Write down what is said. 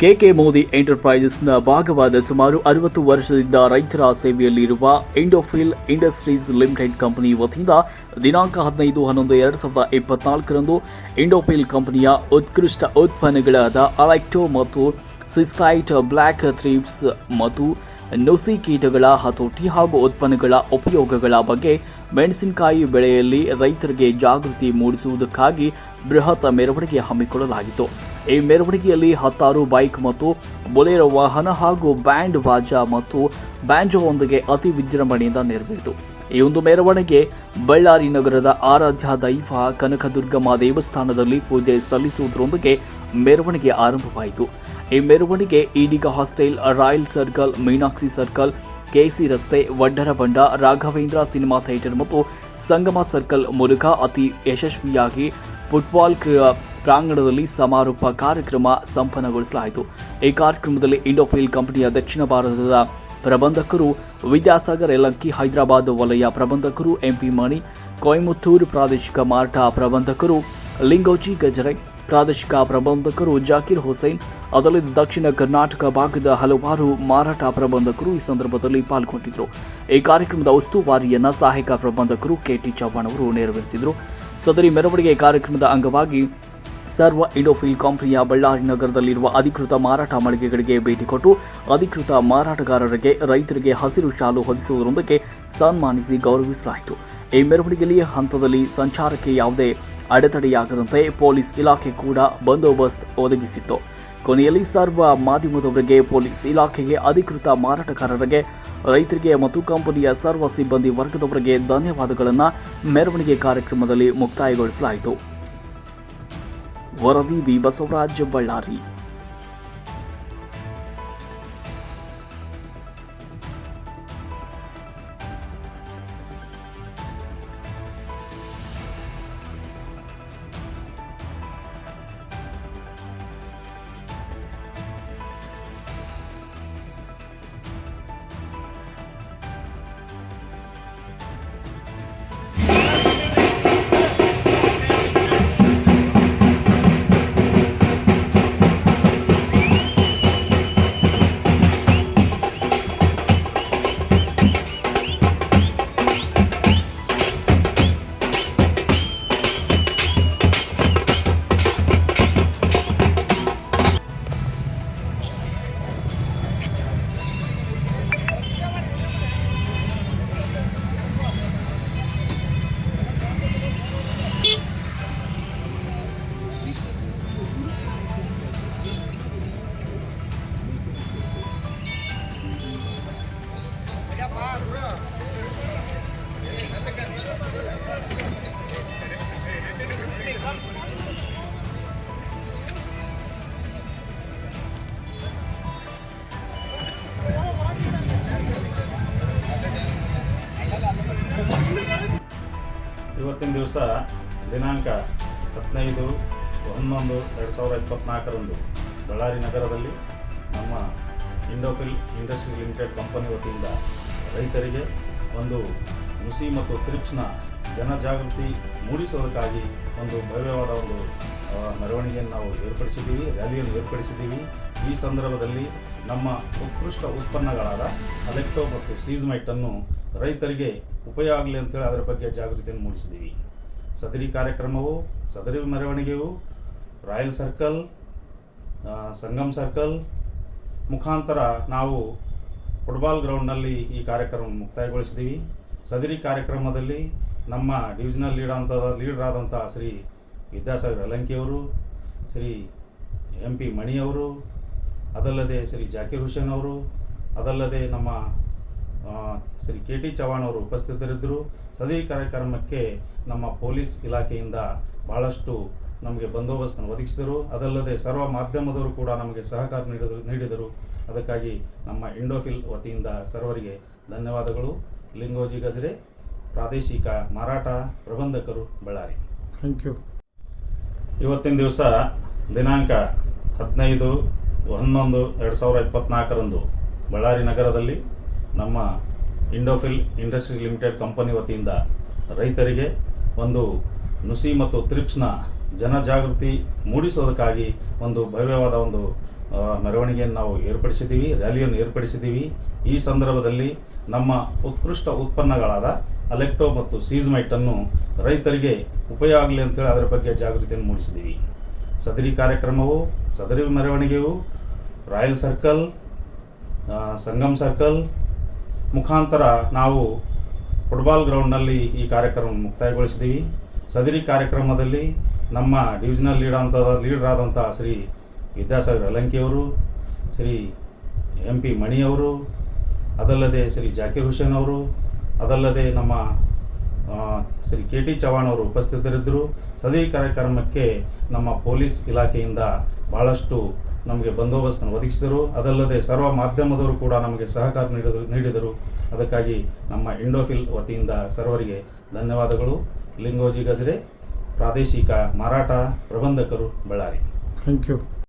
K K Modi ಎಂಟರ್ಪ್ರೈಸಸ್ನ ಭಾಗವಾದ ಸುಮಾರು ಅರವತ್ತು ವರ್ಷದಿಂದ ರೈತರ ಸೇವೆಯಲ್ಲಿರುವ ಇಂಡೋಫಿಲ್ ಇಂಡಸ್ಟ್ರೀಸ್ ಲಿಮಿಟೆಡ್ ಕಂಪನಿ ವತಿಯಿಂದ ದಿನಾಂಕ ಹದಿನೈದು ಹನ್ನೊಂದು ಎರಡು ಸಾವಿರದ ಇಪ್ಪತ್ನಾಲ್ಕರಂದು ಇಂಡೋಫಿಲ್ ಕಂಪನಿಯ ಉತ್ಕೃಷ್ಟ ಉತ್ಪನ್ನಗಳಾದ ಅಲೆಕ್ಟೋ ಮತ್ತು ಸಿಸ್ಟೈಟ್ ಬ್ಲ್ಯಾಕ್ ಥ್ರೀಪ್ಸ್ ಮತ್ತು ನುಸಿ ಕೀಟಗಳ ಹತೋಟಿ ಹಾಗೂ ಉತ್ಪನ್ನಗಳ ಉಪಯೋಗಗಳ ಬಗ್ಗೆ ಮೆಣಸಿನಕಾಯಿ ಬೆಳೆಯಲ್ಲಿ ರೈತರಿಗೆ ಜಾಗೃತಿ ಮೂಡಿಸುವುದಕ್ಕಾಗಿ ಬೃಹತ್ ಮೆರವಣಿಗೆ ಹಮ್ಮಿಕೊಳ್ಳಲಾಗಿತ್ತು. ಈ ಮೆರವಣಿಗೆಯಲ್ಲಿ ಹತ್ತಾರು ಬೈಕ್ ಮತ್ತು ಬೊಲೆರೋ ವಾಹನ ಹಾಗೂ ಬ್ಯಾಂಡ್ ಬಾಜಾ ಮತ್ತು ಬ್ಯಾಂಜೋವೊಂದಿಗೆ ಅತಿ ವಿಜೃಂಭಣೆಯಿಂದ ನೆರವೇರಿತು. ಈ ಒಂದು ಮೆರವಣಿಗೆ ಬಳ್ಳಾರಿ ನಗರದ ಆರಾಧ್ಯ ದೈವ ಕನಕದುರ್ಗಮ್ಮ ದೇವಸ್ಥಾನದಲ್ಲಿ ಪೂಜೆ ಸಲ್ಲಿಸುವುದರೊಂದಿಗೆ ಮೆರವಣಿಗೆ ಆರಂಭವಾಯಿತು. ಈ ಮೆರವಣಿಗೆ Ediga hostel, royal circle, Meenakshi circle, K C ರಸ್ತೆ, ವಡ್ಡರ ಬಂಡ, ರಾಘವೇಂದ್ರ ಸಿನಿಮಾ ಥಿಯೇಟರ್ ಮತ್ತು ಸಂಗಮ ಸರ್ಕಲ್ ಮೂಲಕ ಅತಿ ಯಶಸ್ವಿಯಾಗಿ ಫುಟ್ಬಾಲ್ ಪ್ರಾಂಗಣದಲ್ಲಿ ಸಮಾರೋಪ ಕಾರ್ಯಕ್ರಮ ಸಂಪನ್ನಗೊಳಿಸಲಾಯಿತು. ಈ ಕಾರ್ಯಕ್ರಮದಲ್ಲಿ ಇಂಡೋಫಿಲ್ ಕಂಪನಿಯ ದಕ್ಷಿಣ ಭಾರತದ ಪ್ರಬಂಧಕರು, ವಿದ್ಯಾಸಾಗರ್ ಎಲಂಕಿ, ಹೈದರಾಬಾದ್ ವಲಯ ಪ್ರಬಂಧಕರು, ಎಂಪಿ ಮಣಿ, ಕೊಯಮತ್ತೂರು ಪ್ರಾದೇಶಿಕ ಮಾರಾಟ ಪ್ರಬಂಧಕರು, ಲಿಂಗೋಜಿ ಗಜರೈ ಪ್ರಾದೇಶಿಕ ಪ್ರಬಂಧಕರು ಜಾಕಿರ್ ಹುಸೇನ್, ಅದಲ್ಲದೆ ದಕ್ಷಿಣ ಕರ್ನಾಟಕ ಭಾಗದ ಹಲವಾರು ಮಾರಾಟ ಪ್ರಬಂಧಕರು ಈ ಸಂದರ್ಭದಲ್ಲಿ ಪಾಲ್ಗೊಂಡಿದ್ದರು. ಈ ಕಾರ್ಯಕ್ರಮದ ಉಸ್ತುವಾರಿಯನ್ನ ಸಹಾಯಕ ಪ್ರಬಂಧಕರು ಕೆಟಿ ಚವ್ಹಾಣ್ ಅವರು ನೆರವೇರಿಸಿದರು. ಸದರಿ ಮೆರವಣಿಗೆ ಕಾರ್ಯಕ್ರಮದ ಅಂಗವಾಗಿ ಸರ್ವ ಇಂಡೋಫಿಲ್ ಕಂಪನಿಯ ಬಳ್ಳಾರಿ ನಗರದಲ್ಲಿರುವ ಅಧಿಕೃತ ಮಾರಾಟ ಮಳಿಗೆಗಳಿಗೆ ಭೇಟಿ ಕೊಟ್ಟು ಅಧಿಕೃತ ಮಾರಾಟಗಾರರಿಗೆ ರೈತರಿಗೆ ಹಸಿರು ಶಾಲು ಹೊದಿಸುವುದರೊಂದಿಗೆ ಸನ್ಮಾನಿಸಿ ಗೌರವಿಸಲಾಯಿತು. ಈ ಮೆರವಣಿಗೆಯಲ್ಲಿ ಹಂತದಲ್ಲಿ ಸಂಚಾರಕ್ಕೆ ಯಾವುದೇ ಅಡೆತಡೆಯಾಗದಂತೆ ಪೊಲೀಸ್ ಇಲಾಖೆ ಕೂಡ ಬಂದೋಬಸ್ತ್ ಒದಗಿಸಿತ್ತು. ಕೊನೆಯಲ್ಲಿ ಸರ್ವ ಮಾಧ್ಯಮದವರಿಗೆ ಪೊಲೀಸ್ ಇಲಾಖೆಗೆ ಅಧಿಕೃತ ಮಾರಾಟಗಾರರಿಗೆ, ರೈತರಿಗೆ ಮತ್ತು ಕಂಪನಿಯ ಸರ್ವ ಸಿಬ್ಬಂದಿ ವರ್ಗದವರಿಗೆ ಧನ್ಯವಾದಗಳನ್ನು ಮೆರವಣಿಗೆ ಕಾರ್ಯಕ್ರಮದಲ್ಲಿ ಮುಕ್ತಾಯಗೊಳಿಸಲಾಯಿತು. ವರದಿ ಬಿ ಬಸವರಾಜ್ ಬಳ್ಳಾರಿ ದಿನಾಂಕ ಹದಿನೈದು ಹನ್ನೊಂದು ಎರಡು ಸಾವಿರದ ಇಪ್ಪತ್ತ್ನಾಲ್ಕರಂದು ಬಳ್ಳಾರಿ ನಗರದಲ್ಲಿ ನಮ್ಮ ಇಂಡೋಫಿಲ್ ಇಂಡಸ್ಟ್ರಿ ಲಿಮಿಟೆಡ್ ಕಂಪನಿ ವತಿಯಿಂದ ರೈತರಿಗೆ ಒಂದು ಹುಸಿ ಮತ್ತು ತ್ರಿಪ್ಸ್ನ ಜನಜಾಗೃತಿ ಮೂಡಿಸೋದಕ್ಕಾಗಿ ಒಂದು ಭವ್ಯವಾದ ಒಂದು ಮೆರವಣಿಗೆಯನ್ನು ನಾವು ಏರ್ಪಡಿಸಿದ್ದೀವಿ ರ್ಯಾಲಿಯನ್ನು ಏರ್ಪಡಿಸಿದ್ದೀವಿ. ಈ ಸಂದರ್ಭದಲ್ಲಿ ನಮ್ಮ ಉತ್ಕೃಷ್ಟ ಉತ್ಪನ್ನಗಳಾದ ಅಲೆಕ್ಟೋ ಮತ್ತು ಸೀಸ್ಮೈಟನ್ನು ರೈತರಿಗೆ ಉಪಯೋಗ ಆಗಲಿ ಅಂತೇಳಿ ಅದರ ಬಗ್ಗೆ ಜಾಗೃತಿಯನ್ನು ಮೂಡಿಸಿದ್ದೀವಿ. ಸದರಿ ಕಾರ್ಯಕ್ರಮವು, ಸದರಿ ಮೆರವಣಿಗೆಯು, ರಾಯಲ್ ಸರ್ಕಲ್ ಸಂಗಮ್ ಸರ್ಕಲ್ ಮುಖಾಂತರ ನಾವು ಫುಟ್ಬಾಲ್ ಗ್ರೌಂಡ್ನಲ್ಲಿ ಈ ಕಾರ್ಯಕ್ರಮ ಮುಕ್ತಾಯಗೊಳಿಸಿದ್ದೀವಿ. ಸದರಿ ಕಾರ್ಯಕ್ರಮದಲ್ಲಿ ನಮ್ಮ ಡಿವಿಷನಲ್ ಲೀಡ್ ಅಂತ ಲೀಡರ್ ಆದಂಥ ಶ್ರೀ ವಿದ್ಯಾಸಾಗರ್ ಅಲಂಕಿಯವರು ಶ್ರೀ ಎಂ ಪಿ ಮಣಿಯವರು ಅದಲ್ಲದೆ ಶ್ರೀ ಜಾಕಿರ್ ಹುಸೇನ್ ಅವರು, ಅದಲ್ಲದೆ ನಮ್ಮ ಶ್ರೀ ಕೆ ಟಿ ಚವ್ಹಾಣ್ ಅವರು ಉಪಸ್ಥಿತರಿದ್ದರು. ಸದರಿ ಕಾರ್ಯಕ್ರಮಕ್ಕೆ ನಮ್ಮ ಪೊಲೀಸ್ ಇಲಾಖೆಯಿಂದ ಬಹಳಷ್ಟು ನಮಗೆ ಬಂದೋಬಸ್ತನ್ನು ಒದಗಿಸಿದರು. ಅದಲ್ಲದೆ ಸರ್ವ ಮಾಧ್ಯಮದವರು ಕೂಡ ನಮಗೆ ಸಹಕಾರ ನೀಡಿದರು ನೀಡಿದರು. ಅದಕ್ಕಾಗಿ ನಮ್ಮ ಇಂಡೋಫಿಲ್ ವತಿಯಿಂದ ಸರ್ವರಿಗೆ ಧನ್ಯವಾದಗಳು. ಲಿಂಗೋಜಿ ಗಜರೆ ಪ್ರಾದೇಶಿಕ ಮಾರಾಟ ಪ್ರಬಂಧಕರು ಬಳ್ಳಾರಿ. ಥ್ಯಾಂಕ್ ಯು ಇವತ್ತಿನ ದಿವಸ ದಿನಾಂಕ ಹದಿನೈದು ಹನ್ನೊಂದು ಎರಡು ಸಾವಿರದ ಇಪ್ಪತ್ತ್ನಾಲ್ಕರಂದು ಬಳ್ಳಾರಿ ನಗರದಲ್ಲಿ ನಮ್ಮ ಇಂಡೋಫಿಲ್ ಇಂಡಸ್ಟ್ರೀಸ್ ಲಿಮಿಟೆಡ್ ಕಂಪನಿ ವತಿಯಿಂದ ರೈತರಿಗೆ ಒಂದು ನುಸಿ ಮತ್ತು ತ್ರಿಪ್ಸ್ನ ಜನಜಾಗೃತಿ ಮೂಡಿಸೋದಕ್ಕಾಗಿ ಒಂದು ಭವ್ಯವಾದ ಒಂದು ಮೆರವಣಿಗೆಯನ್ನು ನಾವು ಏರ್ಪಡಿಸಿದ್ದೀವಿ, ರ್ಯಾಲಿಯನ್ನು ಏರ್ಪಡಿಸಿದ್ದೀವಿ. ಈ ಸಂದರ್ಭದಲ್ಲಿ ನಮ್ಮ ಉತ್ಕೃಷ್ಟ ಉತ್ಪನ್ನಗಳಾದ ಅಲೆಕ್ಟೋ ಮತ್ತು ಸೀಸ್ಮೈಟನ್ನು ರೈತರಿಗೆ ಉಪಯೋಗ ಆಗಲಿ ಅಂತೇಳಿ ಅದರ ಬಗ್ಗೆ ಜಾಗೃತಿಯನ್ನು ಮೂಡಿಸಿದ್ದೀವಿ. ಸದರಿ ಕಾರ್ಯಕ್ರಮವು, ಸದರಿ ಮೆರವಣಿಗೆಯು, ರಾಯಲ್ ಸರ್ಕಲ್ ಸಂಗಮ್ ಸರ್ಕಲ್ ಮುಖಾಂತರ ನಾವು ಫುಟ್ಬಾಲ್ ಗ್ರೌಂಡ್ನಲ್ಲಿ ಈ ಕಾರ್ಯಕ್ರಮ ಮುಕ್ತಾಯಗೊಳಿಸಿದ್ದೀವಿ. ಸದರಿ ಕಾರ್ಯಕ್ರಮದಲ್ಲಿ ನಮ್ಮ ಡಿವಿಷನಲ್ ಲೀಡ್ ಅಂತ ಲೀಡರ್ ಆದಂಥ ಶ್ರೀ ವಿದ್ಯಾಸಾಗರ್ ಅಲಂಕಿಯವರು ಶ್ರೀ ಎಂ ಪಿ ಮಣಿಯವರು ಅದಲ್ಲದೆ ಶ್ರೀ ಜಾಕಿರ್ ಹುಸೇನ್ ಅವರು, ಅದಲ್ಲದೆ ನಮ್ಮ ಶ್ರೀ ಕೆ ಟಿ ಚವಾಣ್ ಅವರು ಉಪಸ್ಥಿತರಿದ್ದರು. ಸದರಿ ಕಾರ್ಯಕ್ರಮಕ್ಕೆ ನಮ್ಮ ಪೊಲೀಸ್ ಇಲಾಖೆಯಿಂದ ಬಹಳಷ್ಟು ನಮಗೆ ಬಂದೋಬಸ್ತನ್ನು ಒದಗಿಸಿದರು. ಅದಲ್ಲದೆ ಸರ್ವ ಮಾಧ್ಯಮದವರು ಕೂಡ ನಮಗೆ ಸಹಕಾರ ನೀಡಿದರು ನೀಡಿದರು. ಅದಕ್ಕಾಗಿ ನಮ್ಮ ಇಂಡೋಫಿಲ್ ವತಿಯಿಂದ ಸರ್ವರಿಗೆ ಧನ್ಯವಾದಗಳು. ಲಿಂಗೋಜಿ ಗಜರೆ, ಪ್ರಾದೇಶಿಕ ಮಾರಾಟ ಪ್ರಬಂಧಕರು, ಬಳ್ಳಾರಿ. Thank you